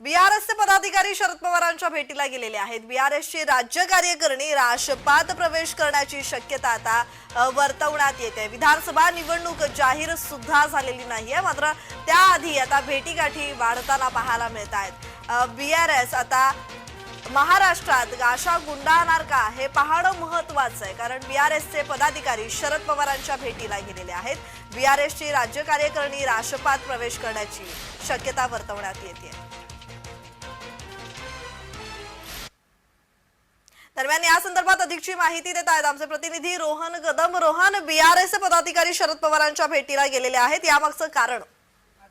बीआरएसचे पदाधिकारी शरद पवारांच्या भेटीला गेलेले आहेत. बीआरएसची राज्य कार्यकारिणी राष्ट्रपात प्रवेश करण्याची शक्यता आता वर्तवण्यात येते. विधानसभा निवडणूक जाहीर सुद्धा झालेली नाहीये मात्र त्याआधी आता भेटीगाठी वाढताना पाहायला मिळत आहेत. बीआरएस आता महाराष्ट्रात गाशा गुंडाळणार का हे पाहणं महत्वाचं आहे कारण बीआरएसचे पदाधिकारी शरद पवारांच्या भेटीला गेलेले आहेत. बीआरएसची राज्य कार्यकारिणी राष्ट्रपात प्रवेश करण्याची शक्यता वर्तवण्यात येते. दरम्यान या संदर्भात अधिकची माहिती देत आहेत आमचे प्रतिनिधी रोहन कदम रोहन बीआरएस पदाधिकारी शरद पवारांच्या भेटीला गेलेले आहेत. यामागचं कारण?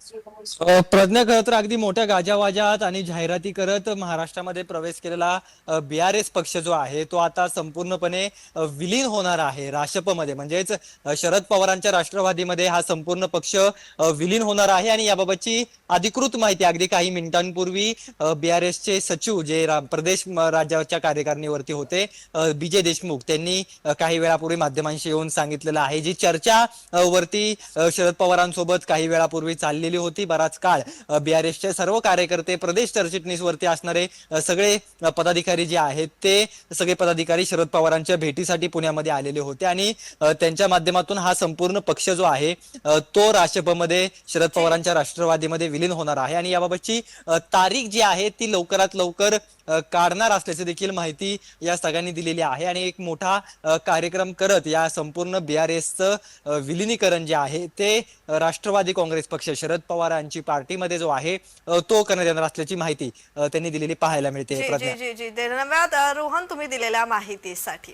प्रज्ञा खरं तर अगदी मोठ्या गाजावाजात आणि जाहिराती करत महाराष्ट्रामध्ये प्रवेश केलेला बीआरएस पक्ष जो आहे तो आता संपूर्णपणे विलीन होणार आहे राष्ट्रपमध्ये म्हणजेच शरद पवारांच्या राष्ट्रवादीमध्ये हा संपूर्ण पक्ष विलीन होणार आहे आणि याबाबतची अधिकृत माहिती अगदी काही मिनिटांपूर्वी बीआरएसचे सचिव जे प्रदेश राज्याच्या कार्यकारिणीवरती होते विजय देशमुख त्यांनी काही वेळापूर्वी माध्यमांशी येऊन सांगितलेलं आहे. जी चर्चा वरती शरद पवारांसोबत काही वेळापूर्वी चालली चाललेली होती. बराच काळ बीआरएसचे सर्व कार्यकर्ते प्रदेश सरचिटणीसवरती असणारे सगळे पदाधिकारी जे आहेत ते सगळे पदाधिकारी शरद पवारांच्या भेटीसाठी पुण्यामध्ये आलेले होते. आणि त्यांच्या माध्यमातून हा संपूर्ण पक्ष जो आहे तो राष्ट्रपमध्ये शरद पवारांच्या राष्ट्रवादीमध्ये विलीन होणार आहे. आणि याबाबतची तारीख जी आहे ती लवकरात लवकर काढणार असल्याची देखील माहिती या सगळ्यांनी दिलेली आहे. आणि एक मोठा कार्यक्रम करत या संपूर्ण बीआरएसचं विलिनीकरण जे आहे ते राष्ट्रवादी काँग्रेस पक्ष शरद पवारांची पार्टीमध्ये जो आहे तो करण्यात येणार असल्याची माहिती त्यांनी दिलेली पाहायला मिळते. धन्यवाद. रोहन तुम्ही दिलेल्या माहितीसाठी.